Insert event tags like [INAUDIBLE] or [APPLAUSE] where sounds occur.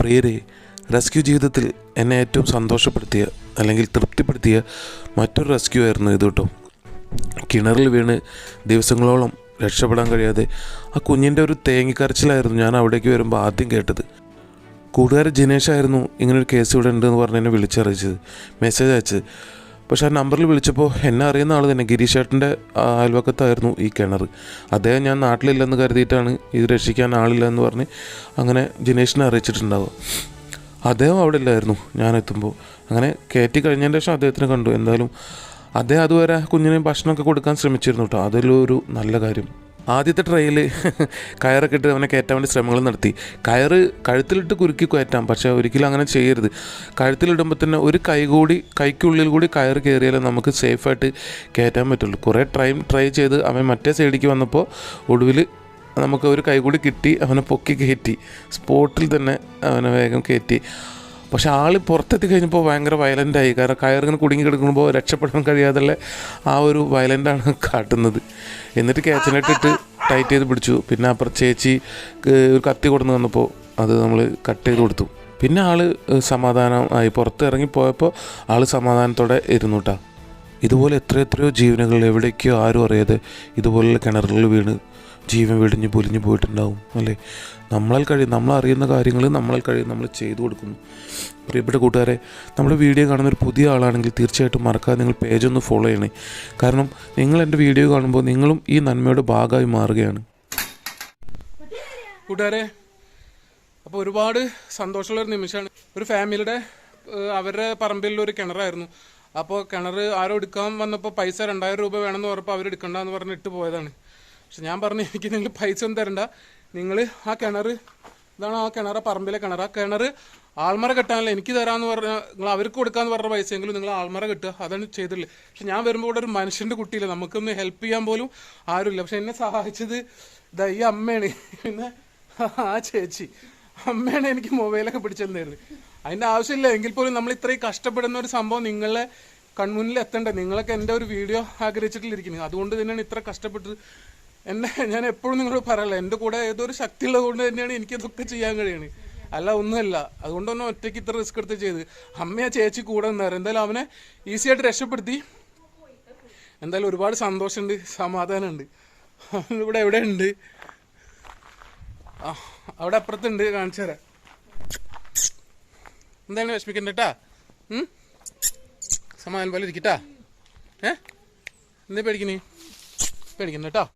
പ്രിയരെ റെസ്ക്യൂ ജീവിതത്തിൽ എന്നെ ഏറ്റവും സന്തോഷപ്പെടുത്തിയ അല്ലെങ്കിൽ തൃപ്തിപ്പെടുത്തിയ മറ്റൊരു റെസ്ക്യൂ ആയിരുന്നു ഇത് കേട്ടോ. കിണറിൽ വീണ് ദിവസങ്ങളോളം രക്ഷപ്പെടാൻ കഴിയാതെ ആ കുഞ്ഞിന്റെ ഒരു തേങ്ങിക്കരച്ചിലായിരുന്നു ഞാൻ അവിടേക്ക് വരുമ്പോൾ ആദ്യം കേട്ടത്. കൂട്ടുകാരൻ ജിനേഷായിരുന്നു ഇങ്ങനൊരു കേസ് ഇവിടെ ഉണ്ടെന്ന് പറഞ്ഞ് എന്നെ വിളിച്ചറിയിച്ചത്. മെസ്സേജ് അയച്ചത്. പക്ഷെ ആ നമ്പറിൽ വിളിച്ചപ്പോൾ എന്നെ അറിയുന്ന ആൾ തന്നെ ഗിരീഷേട്ടന്റെ അയൽവക്കത്തായിരുന്നു ഈ കിണർ അദ്ദേഹം ഞാൻ നാട്ടിലില്ലെന്ന് കരുതിയിട്ടാണ് ഇത് രക്ഷിക്കാൻ ആളില്ല എന്ന് പറഞ്ഞ് അങ്ങനെ ജിനേഷിനെ അറിയിച്ചിട്ടുണ്ടാവുക. അദ്ദേഹം അവിടെ ഇല്ലായിരുന്നു ഞാൻ എത്തുമ്പോൾ. അങ്ങനെ കയറ്റി കഴിഞ്ഞതിന് ശേഷം അദ്ദേഹത്തിന് കണ്ടു. എന്തായാലും അദ്ദേഹം അതുവരെ കുഞ്ഞിന് ഭക്ഷണമൊക്കെ കൊടുക്കാൻ ശ്രമിച്ചിരുന്നു കേട്ടോ. അതിലൊരു നല്ല കാര്യം. ആദ്യത്തെ ട്രയൽ കയറൊക്കെ ഇട്ട് അവനെ കയറ്റാൻ വേണ്ടി ശ്രമങ്ങൾ നടത്തി. കയറ് കഴുത്തിലിട്ട് കുരുക്കി കയറ്റാം പക്ഷേ ഒരിക്കലും അങ്ങനെ ചെയ്യരുത്. കഴുത്തിലിടുമ്പോൾ തന്നെ ഒരു കൈ കൂടി കൈക്കുള്ളിൽ കൂടി കയറ് കയറിയാലേ നമുക്ക് സേഫായിട്ട് കയറ്റാൻ പറ്റുള്ളൂ. കുറേ ട്രൈ ട്രൈ ചെയ്ത് അവൻ മറ്റേ സൈഡിലേക്ക് വന്നപ്പോൾ ഒടുവിൽ നമുക്ക് ഒരു കൈ കൂടി കിട്ടി അവനെ പൊക്കി കയറ്റി. സ്പോട്ടിൽ തന്നെ അവനെ വേഗം കയറ്റി. പക്ഷെ ആൾ പുറത്തെത്തി കഴിഞ്ഞപ്പോൾ ഭയങ്കര വയലന്റായി കാരണം കയറിങ്ങനെ കുടുങ്ങി കിടക്കുമ്പോൾ രക്ഷപ്പെടാൻ കഴിയാതെ ആ ഒരു വയലന്റാണ് [LAUGHS] കാട്ടുന്നത്. എന്നിട്ട് ക്യാച്ചിനിട്ടിട്ട് ടൈറ്റ് ചെയ്ത് പിടിച്ചു. പിന്നെ അപ്പുറം ചേച്ചി ഒരു കത്തി കൊടുന്ന് വന്നപ്പോൾ അത് നമ്മൾ കട്ട് ചെയ്ത് കൊടുത്തു. പിന്നെ ആൾ സമാധാനം ആയി. പുറത്ത് ഇറങ്ങിപ്പോയപ്പോൾ ആൾ സമാധാനത്തോടെ ഇരുന്നു കേട്ടോ ഇതുപോലെ എത്ര എത്രയോ ജീവനുകൾ എവിടേക്കോ ആരും അറിയാതെ ഇതുപോലുള്ള കിണറുകളിൽ വീണ് ജീവൻ വെടിഞ്ഞ് പൊലിഞ്ഞ് പോയിട്ടുണ്ടാവും അല്ലേ? നമ്മളാൽ കഴിയും നമ്മളറിയുന്ന കാര്യങ്ങൾ നമ്മളാൽ കഴിയും നമ്മൾ ചെയ്തു കൊടുക്കുന്നു. പ്രിയപ്പെട്ട കൂട്ടുകാരെ നമ്മുടെ വീഡിയോ കാണുന്ന ഒരു പുതിയ ആളാണെങ്കിൽ തീർച്ചയായിട്ടും മറക്കാതെ നിങ്ങൾ പേജ് ഒന്ന് ഫോളോ ചെയ്യണേ. കാരണം നിങ്ങൾ എന്റെ വീഡിയോ കാണുമ്പോൾ നിങ്ങളും ഈ നന്മയുടെ ഭാഗമായി മാറുകയാണ്. കൂട്ടുകാരെ അപ്പോൾ ഒരുപാട് സന്തോഷമുള്ള ഒരു നിമിഷമാണ്. ഒരു ഫാമിലിയുടെ അവരുടെ പറമ്പിലൊരു കിണറായിരുന്നു. അപ്പോൾ കിണർ ആരോ എടുക്കാൻ വന്നപ്പോൾ പൈസ രണ്ടായിരം രൂപ വേണമെന്ന് പറഞ്ഞപ്പോൾ അവർ എടുക്കണ്ടെന്ന് പറഞ്ഞ് ഇട്ട് പോയതാണ്. പക്ഷെ ഞാൻ പറഞ്ഞു എനിക്ക് നിങ്ങൾ പൈസ ഒന്നും തരണ്ട. നിങ്ങൾ ആ കിണർ ഇതാണ് ആ കിണർ പറമ്പിലെ കിണർ. ആ കിണർ ആൾമറ കെട്ടാനല്ല എനിക്ക് തരാമെന്ന് പറഞ്ഞ നിങ്ങൾ അവർക്ക് കൊടുക്കാന്ന് പറഞ്ഞ പൈസയെങ്കിലും നിങ്ങൾ ആൾമറ കെട്ടുക. അതാണ് ചെയ്തില്ല പക്ഷെ ഞാൻ വരുമ്പോൾ ഇവിടെ ഒരു മനുഷ്യന്റെ കുട്ടിയില്ല. നമുക്കൊന്ന് ഹെൽപ്പ് ചെയ്യാൻ പോലും ആരുമില്ല. പക്ഷെ എന്നെ സഹായിച്ചത് ഇതാ ഈ അമ്മയാണ്. പിന്നെ ആ ചേച്ചി. അമ്മയാണ് എനിക്ക് മൊബൈലൊക്കെ പിടിച്ചെന്നായിരുന്നു അതിന്റെ ആവശ്യമില്ല. എങ്കിൽ പോലും നമ്മൾ ഇത്രയും കഷ്ടപ്പെടുന്ന ഒരു സംഭവം നിങ്ങളെ കൺമുന്നിൽ എത്തണ്ടേ? നിങ്ങളൊക്കെ എന്റെ ഒരു വീഡിയോ ആഗ്രഹിച്ചിട്ടില്ലിരിക്കുന്നത് അതുകൊണ്ട് തന്നെയാണ് ഇത്ര കഷ്ടപ്പെട്ടത് എന്നെ ഞാൻ എപ്പോഴും നിങ്ങളോട് പറയല്ല എന്റെ കൂടെ ഏതൊരു ശക്തി ഉള്ളത് കൊണ്ട് തന്നെയാണ് എനിക്ക് ഇതൊക്കെ ചെയ്യാൻ കഴിയണേ. അല്ല ഒന്നുമല്ല. അതുകൊണ്ടൊന്നും ഒറ്റയ്ക്ക് ഇത്ര റിസ്ക് എടുത്ത് ചെയ്ത്. അമ്മയാ ചേച്ചി കൂടെ നിന്നായിരുന്നു. എന്തായാലും അവനെ ഈസി ആയിട്ട് രക്ഷപ്പെടുത്തി. എന്തായാലും ഒരുപാട് സന്തോഷമുണ്ട് സമാധാനമുണ്ട്. ഇവിടെ എവിടെ ഉണ്ട്? ആ അവിടെ അപ്പുറത്തുണ്ട് കാണിച്ചു തരാം. എന്താണ് വിഷമിക്കണ്ട കേട്ടാ സമാധാനം പോലെ ഇരിക്കട്ടാ ഏ? എന്താ പേടിക്കണേ? പേടിക്കണ്ട കേട്ടോ